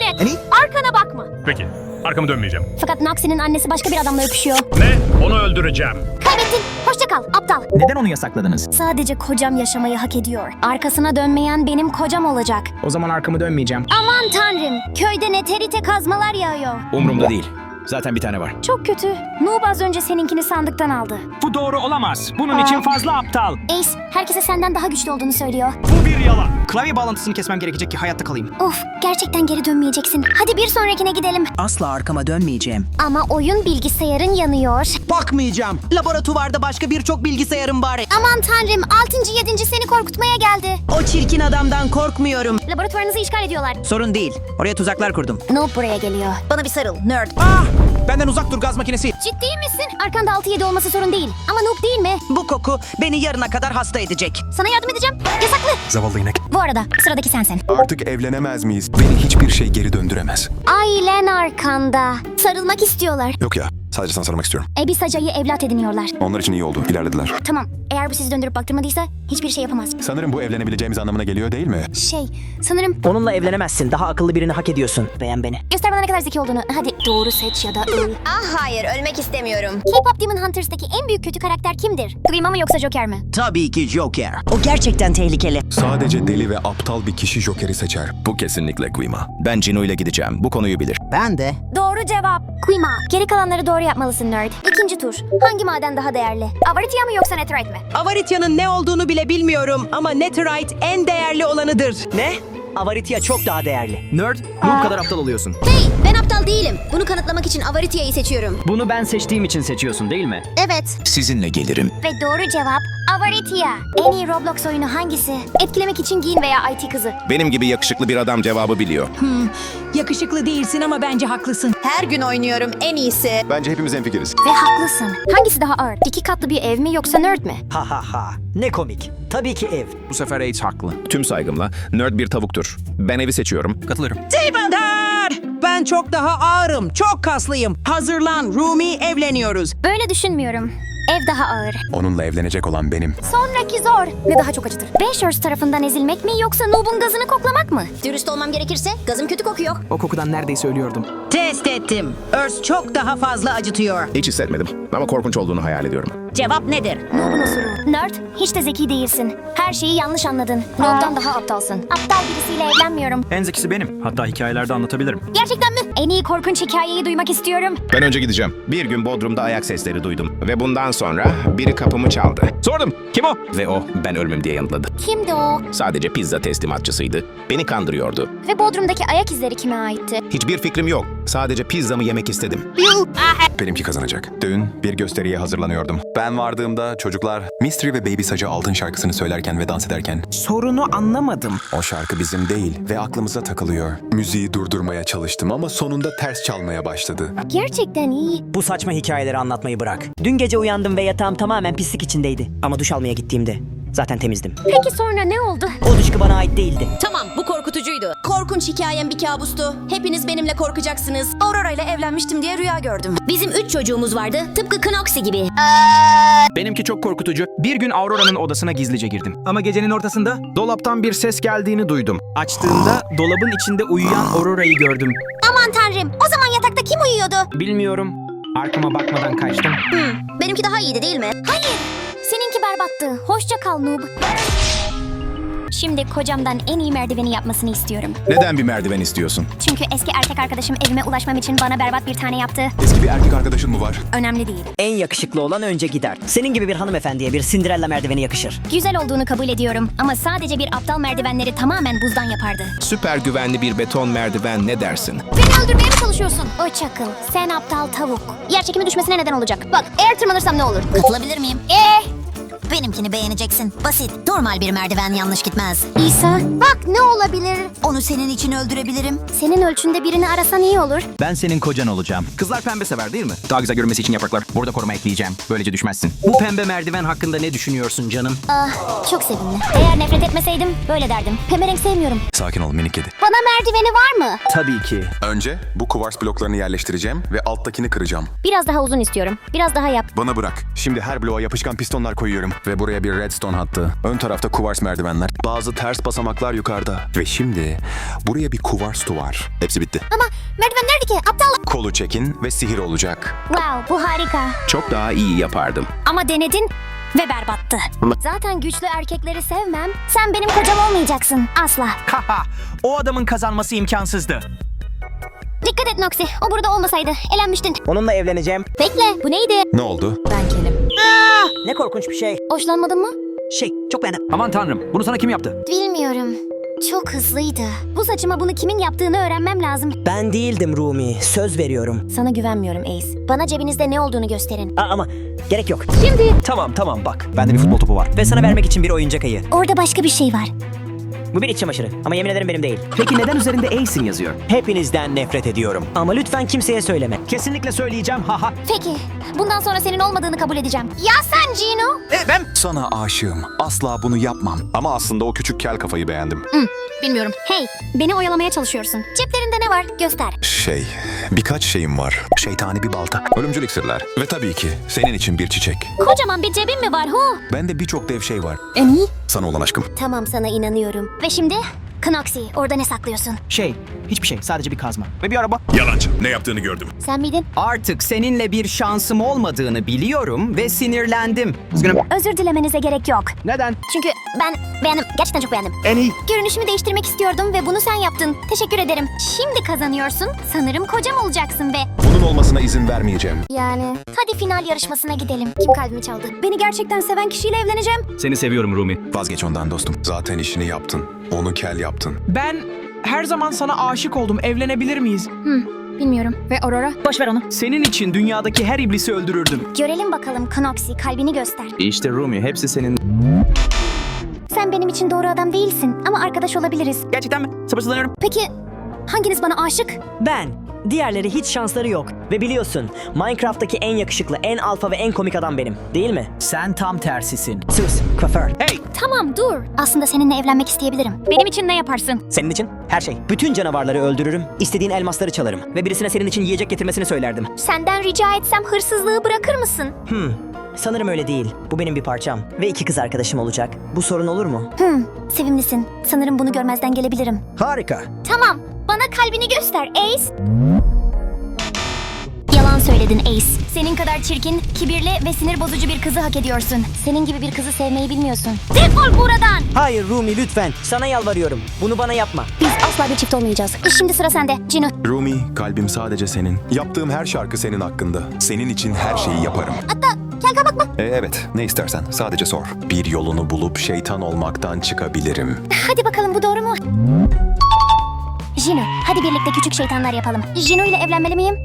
şimdi. Arkana bakma. Peki. Arkamı dönmeyeceğim. Fakat Noxie'nin annesi başka bir adamla öpüşüyor. Ne? Onu öldüreceğim. Kaybettin. Hoşça kal aptal. Neden onu yasakladınız? Sadece kocam yaşamayı hak ediyor. Arkasına dönmeyen benim kocam olacak. O zaman arkamı dönmeyeceğim. Aman tanrım. Köyde neterite kazmalar yağıyor. Umurumda değil. Zaten bir tane var. Çok kötü. Noob az önce seninkini sandıktan aldı. Bu doğru olamaz. Bunun için fazla aptal. Ace, herkese senden daha güçlü olduğunu söylüyor. Bu bir yalan. Klavye bağlantısını kesmem gerekecek ki hayatta kalayım. Of, gerçekten geri dönmeyeceksin. Hadi bir sonrakine gidelim. Asla arkama dönmeyeceğim. Ama oyun bilgisayarın yanıyor. Bakmayacağım. Laboratuvarda başka birçok bilgisayarım var. Aman tanrım, 6. 7. seni korkutmaya geldi. O çirkin adamdan korkmuyorum. Laboratuvarınızı işgal ediyorlar. Sorun değil. Oraya tuzaklar kurdum. Noob buraya geliyor. Bana bir sarıl, nerd. Ah! Benden uzak dur gaz makinesi. Ciddi misin? Arkanda 6-7 olması sorun değil. Ama Noob değil mi? Bu koku beni yarına kadar hasta edecek. Sana yardım edeceğim. Yasaklı. Zavallı inek. Bu arada sıradaki sensin. Artık evlenemez miyiz? Beni hiçbir şey geri döndüremez. Ailen arkanda. Sarılmak istiyorlar. Yok ya. Sadece sana sarılmak istiyorum. Ebis Haca'yı evlat ediniyorlar. Onlar için iyi oldu. İlerlediler. Tamam. Eğer bu sizi döndürüp baktırmadıysa hiçbir şey yapamaz. Sanırım bu evlenebileceğimiz anlamına geliyor değil mi? Şey, sanırım Onunla evlenemezsin. Daha akıllı birini hak ediyorsun. Beğen beni. göster bana ne kadar zeki olduğunu. Hadi doğru seç ya da öl. Ah hayır, ölmek istemiyorum. K-pop Demon Hunters'taki en büyük kötü karakter kimdir? Grima mı yoksa Joker mi? Tabii ki Joker. O gerçekten tehlikeli. Sadece deli ve aptal bir kişi Joker'i seçer. Bu kesinlikle Guima. Ben Cino ile gideceğim. Bu konuyu bilir. Ben de. Doğru cevap. Quima. Geri kalanları doğru yapmalısın nerd. İkinci tur. Hangi maden daha değerli? Avaritia mı yoksa Netherite mi? Avaritya'nın ne olduğunu bile bilmiyorum ama Netherite en değerli olanıdır. Ne? Avaritia çok daha değerli. Nerd, noob kadar aptal oluyorsun. Hey, ben aptal değilim. Bunu kanıtlamak için Avaritia'yı seçiyorum. Bunu ben seçtiğim için seçiyorsun değil mi? Evet. Sizinle gelirim. Ve doğru cevap Avaritia. En iyi Roblox oyunu hangisi? Etkilemek için giyin veya IT kızı. Benim gibi yakışıklı bir adam cevabı biliyor. Yakışıklı değilsin ama bence haklısın. Her gün oynuyorum, en iyisi. Bence hepimiz hemfikiriz. Ve haklısın. Hangisi daha ağır? İki katlı bir ev mi yoksa nerd mi? Ha ha ha. Ne komik. Tabii ki ev. Bu sefer Ace haklı. Tüm saygımla nerd bir tavuktur. Ben evi seçiyorum. Katılırım. Teymandar! Ben çok daha ağırım, çok kaslıyım. Hazırlan, Rumi evleniyoruz. Böyle düşünmüyorum. Ev daha ağır. Onunla evlenecek olan benim. Sonraki zor. Ne daha çok acıtır? Bashers tarafından ezilmek mi yoksa Noob'un gazını koklamak mı? Dürüst olmam gerekirse, gazım kötü kokuyor. O kokudan neredeyse ölüyordum. Test ettim. Örs çok daha fazla acıtıyor. Hiç hissetmedim. Ama korkunç olduğunu hayal ediyorum. Cevap nedir? Noob'un osuru. Nerd, hiç de zeki değilsin. Her şeyi yanlış anladın. Noob'dan daha aptalsın. Aptal birisiyle evlenmiyorum. En zekisi benim. Hatta hikayelerde anlatabilirim. Gerçekten mi? En iyi korkunç hikayeyi duymak istiyorum. Ben önce gideceğim. Bir gün Bodrum'da ayak sesleri duydum. Ve bundan sonra biri kapımı çaldı. Sordum. Kim o? Ve o ben ölmem diye yanıtladı. Kimdi o? Sadece pizza teslimatçısıydı. Beni kandırıyordu. Ve Bodrum'daki ayak izleri kime aitti? Hiçbir fikrim yok. Sadece pizzamı yemek istedim. Benimki kazanacak. Dün bir gösteriye hazırlanıyordum. Ben vardığımda çocuklar Mystery ve Baby Saç'a Altın şarkısını söylerken ve dans ederken Sorunu anlamadım. o şarkı bizim değil ve aklımıza takılıyor. Müziği durdurmaya çalıştım ama sonunda ters çalmaya başladı. Gerçekten iyi. Bu saçma hikayeleri anlatmayı bırak. Dün gece uyandım ve yatağım tamamen pislik içindeydi. Ama duş almaya gittiğimde zaten temizdim. Peki sonra ne oldu? O dışkı bana ait değildi. Tamam, bu korkutucuydu. Korkunç hikayem bir kabustu. Hepiniz benimle korkacaksınız. Aurora ile evlenmiştim diye rüya gördüm. Bizim üç çocuğumuz vardı, tıpkı Knoxy gibi. Benimki çok korkutucu. Bir gün Aurora'nın odasına gizlice girdim. Ama gecenin ortasında dolaptan bir ses geldiğini duydum. Açtığımda dolabın içinde uyuyan Aurora'yı gördüm. Aman tanrım. O zaman yatakta kim uyuyordu? Bilmiyorum. Arkama bakmadan kaçtım. Benimki daha iyiydi değil mi? Hayır. Berbattı. Hoşça kal Noob. Şimdi kocamdan en iyi merdiveni yapmasını istiyorum. Neden bir merdiven istiyorsun? Çünkü eski erkek arkadaşım evime ulaşmam için bana berbat bir tane yaptı. Eski bir erkek arkadaşın mı var? Önemli değil. En yakışıklı olan önce gider. Senin gibi bir hanımefendiye bir Cinderella merdiveni yakışır. Güzel olduğunu kabul ediyorum ama sadece bir aptal merdivenleri tamamen buzdan yapardı. Süper güvenli bir beton merdiven ne dersin? Beni öldürmeye mi çalışıyorsun? O çakıl. Sen aptal tavuk. Yer çekimi düşmesine neden olacak. Bak eğer tırmanırsam ne olur? Katılabilir miyim? Eee? Benimkini beğeneceksin. Basit, normal bir merdiven yanlış gitmez. İsa. Bak ne olabilir? Onu senin için öldürebilirim. Senin ölçünde birini arasan iyi olur. Ben senin kocan olacağım. Kızlar pembe sever değil mi? Daha güzel görünmesi için yapraklar. Burada koruma ekleyeceğim. Böylece düşmezsin. Bu pembe merdiven hakkında ne düşünüyorsun canım? Ah çok sevimli. Eğer nefret etmeseydim böyle derdim. Pembe renk sevmiyorum. Sakin ol minik kedi. Bana merdiveni var mı? Tabii ki. Önce bu kuvars bloklarını yerleştireceğim ve alttakini kıracağım. Biraz daha uzun istiyorum. Biraz daha yap. Bana bırak. Şimdi her bloğa yapışkan pistonlar koyuyorum. Ve buraya bir redstone hattı. Ön tarafta kuvars merdivenler. Bazı ters basamaklar yukarıda. Ve şimdi buraya bir kuvars duvar. Hepsi bitti. Ama merdiven nerede ki? Aptal. Kolu çekin ve sihir olacak. Wow bu harika. Çok daha iyi yapardım. Ama denedin ve berbattı. Zaten güçlü erkekleri sevmem. Sen benim kocam olmayacaksın. Asla. Haha, o adamın kazanması imkansızdı. Dikkat et Noxy. O burada olmasaydı elenmiştin. Onunla evleneceğim. Bekle bu neydi? Ne oldu? Ben Kelim. Ne korkunç bir şey. Hoşlanmadın mı? Şey, çok beğendim. Aman tanrım, bunu sana kim yaptı? Bilmiyorum. Çok hızlıydı. Bu saçıma bunu kimin yaptığını öğrenmem lazım. Ben değildim Rumi. Söz veriyorum. Sana güvenmiyorum Ace. Bana cebinizde ne olduğunu gösterin. Aa, ama gerek yok. Şimdi Tamam tamam bak, bende bir futbol topu var. Ve sana vermek için bir oyuncak ayı. orada başka bir şey var. Bu bir iç çamaşırı ama yemin ederim benim değil. Peki neden üzerinde Ace'in yazıyor? Hepinizden nefret ediyorum. Ama lütfen kimseye söyleme. Kesinlikle söyleyeceğim haha. Peki. Bundan sonra senin olmadığını kabul edeceğim. Ya sen Gino? Sana aşığım. Asla bunu yapmam. Ama aslında o küçük kel kafayı beğendim. Bilmiyorum. Hey, beni oyalamaya çalışıyorsun. Ceplerinde ne var? Göster. Şey, birkaç şeyim var. Şeytani bir balta. Ölümcül iksirler. Ve tabii ki senin için bir çiçek. Kocaman bir cebin mi var hu? Bende birçok dev şey var. En iyi. Sana olan aşkım. Tamam sana inanıyorum. Ve şimdi? Knoxy, orada ne saklıyorsun? Şey, hiçbir şey, sadece bir kazma. Ve bir araba. Yalancı. Ne yaptığını gördüm. Sen miydin? Artık seninle bir şansım olmadığını biliyorum ve sinirlendim. Üzgünüm. Özür dilemenize gerek yok. Neden? Çünkü ben beğendim. Gerçekten çok beğendim. En iyi. Görünüşümü değiştirmek istiyordum ve bunu sen yaptın. Teşekkür ederim. Şimdi kazanıyorsun. Sanırım kocam olacaksın ve... Bunun olmasına izin vermeyeceğim. Yani... Hadi final yarışmasına gidelim. Kim kalbimi çaldı? Beni gerçekten seven kişiyle evleneceğim. Seni seviyorum Rumi. Vazgeç ondan dostum. Zaten işini yaptın. Onu kel yaptın. Ben her zaman sana aşık oldum. Evlenebilir miyiz? Bilmiyorum. Ve Aurora? Boş ver onu. Senin için dünyadaki her iblisi öldürürdüm. Görelim bakalım Knoxy. Kalbini göster. İşte Rumi hepsi senin. Sen benim için doğru adam değilsin ama arkadaş olabiliriz. Gerçekten mi? Sabırsızlanıyorum. Peki hanginiz bana aşık? Ben. Diğerleri hiç şansları yok. Ve biliyorsun Minecraft'taki en yakışıklı, en alfa ve en komik adam benim. Değil mi? Sen tam tersisin. Sus, kuaför. Hey! Tamam dur. Aslında seninle evlenmek isteyebilirim. Benim için ne yaparsın? Senin için her şey. Bütün canavarları öldürürüm, istediğin elmasları çalarım. Ve birisine senin için yiyecek getirmesini söylerdim. Senden rica etsem hırsızlığı bırakır mısın? Hmm, sanırım öyle değil. Bu benim bir parçam. Ve iki kız arkadaşım olacak. Bu sorun olur mu? Hmm, sevimlisin. Sanırım bunu görmezden gelebilirim. Harika. Tamam, bana kalbini göster Ace. Yalan söyledin Ace. Senin kadar çirkin, kibirli ve sinir bozucu bir kızı hak ediyorsun. Senin gibi bir kızı sevmeyi bilmiyorsun. Defol buradan! Hayır Rumi lütfen. Sana yalvarıyorum. Bunu bana yapma. Biz asla bir çift olmayacağız. Şimdi sıra sende, Cino. Rumi, kalbim sadece senin. Yaptığım her şarkı senin hakkında. Senin için her şeyi yaparım. Hatta gel kabak bak. E, evet, ne istersen. Sadece sor. Bir yolunu bulup şeytan olmaktan çıkabilirim. Hadi bakalım bu doğru mu? Jino, hadi birlikte küçük şeytanlar yapalım. Jino ile evlenmeli miyim?